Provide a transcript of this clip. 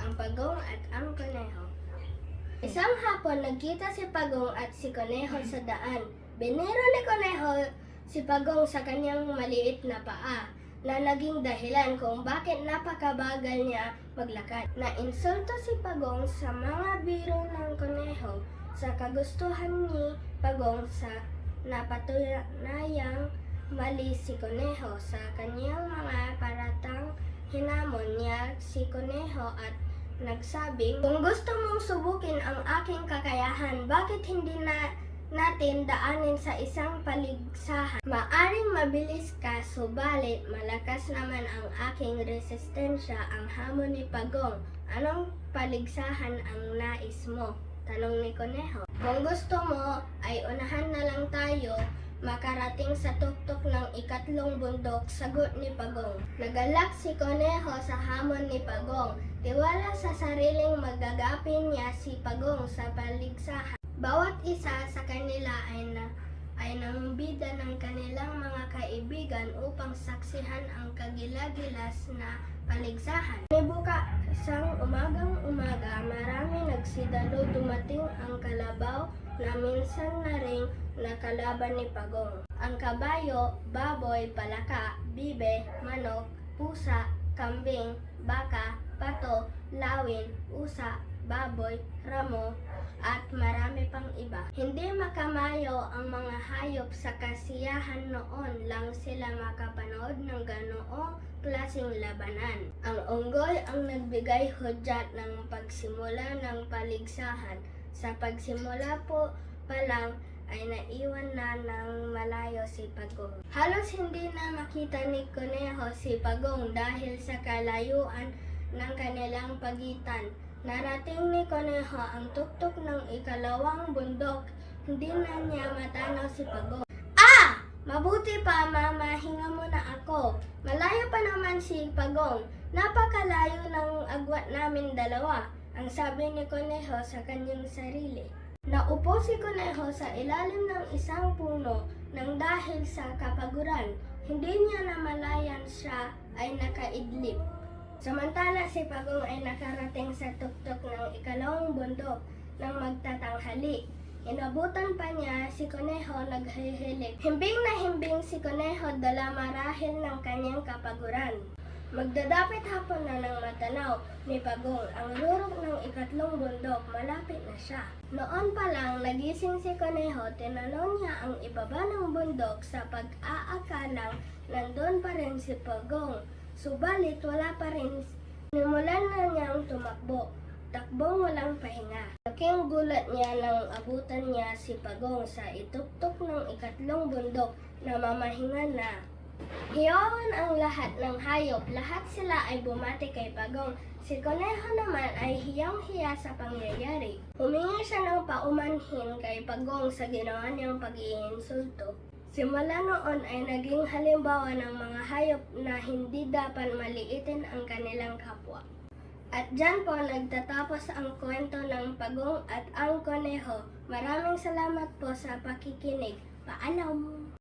ang pagong at ang koneho. Isang hapon, nagkita si Pagong at si Koneho sa daan. Biniro ni Koneho si Pagong sa kanyang maliit na paa na naging dahilan kung bakit napakabagal niya maglakad. Nainsulto si Pagong sa mga biro ng Koneho sa kagustuhan ni Pagong sa napatunayang mali si Koneho sa kanyang mga paratang hinamon niya si Koneho at nagsabing, Kung gusto mong subukin ang aking kakayahan, bakit hindi na natin daanin sa isang paligsahan? Maaring mabilis ka, subalit malakas naman ang aking resistensya ang hamon ni Pagong. Anong paligsahan ang nais mo? Tanong ni Koneho. Kung gusto mo, ay unahan na lang tayo makarating sa tuktok ng ikatlong bundok, sagot ni Pagong. Nagalak si Koneho sa hamon ni Pagong. Tiwala sa sariling magagapin niya si Pagong sa paligsahan. Bawat isa sa kanila ay na ay nangbida ng kanilang mga kaibigan upang saksihan ang kagilagilas na paligsahan. Nibuka sang umagang umaga, marami nagsidalo dumating ang kalabaw na minsan na ring nakalaban ni Pagong. Ang kabayo, baboy, palaka, bibe, manok, pusa, kambing, baka, pato, lawin, usa, baboy, ramo, at marami pang iba. Hindi makamayo ang mga hayop sa kasiyahan noon lang sila makapanood ng ganoong klaseng labanan. Ang unggoy ang nagbigay hudyat ng pagsimula ng paligsahan. Sa pagsimula po pa lang ay naiwan na ng malayo si Pagong. Halos hindi na makita ni Conejo si Pagong dahil sa kalayuan ng kanilang pagitan. Narating ni Conejo ang tuktok ng ikalawang bundok. Hindi na niya matanaw si Pagong. Ah! Mabuti pa, mama, hinga muna ako. Malayo pa naman si Pagong. Napakalayo ng agwat namin dalawa, ang sabi ni Conejo sa kanyang sarili. Naupo si Conejo sa ilalim ng isang puno nang dahil sa kapaguran. Hindi niya namalayan siya ay nakaidlip. Samantala si Pagong ay nakarating sa tuktok ng ikalawang bundok nang magtatanghali. Inabutan pa niya si Conejo naghihilik. Himbing na himbing si Conejo dala marahil ng kanyang kapaguran. Magdadapit hapon na ng matanaw ni Pagong ang rurok ng ikatlong bundok, malapit na siya. Noon pa lang, nagising si Conejo, tinanong niya ang ibaba ng bundok sa pag-aakalang nandun pa rin si Pagong. Subalit wala pa rin, nimulan na niyang tumakbo. Takbong walang pahinga. Laking gulat niya nang abutan niya si Pagong sa ituktok ng ikatlong bundok na mamahinga na. Hiyawan ang lahat ng hayop. Lahat sila ay bumati kay Pagong. Si Conejo naman ay hiyang-hiya sa pangyayari. Humingi siya ng paumanhin kay Pagong sa ginawa niyang pag-iinsulto. Simula noon ay naging halimbawa ng mga hayop na hindi dapat maliitin ang kanilang kapwa. At dyan po nagtatapos ang kwento ng Pagong at ang Koneho. Maraming salamat po sa pakikinig. Paalam!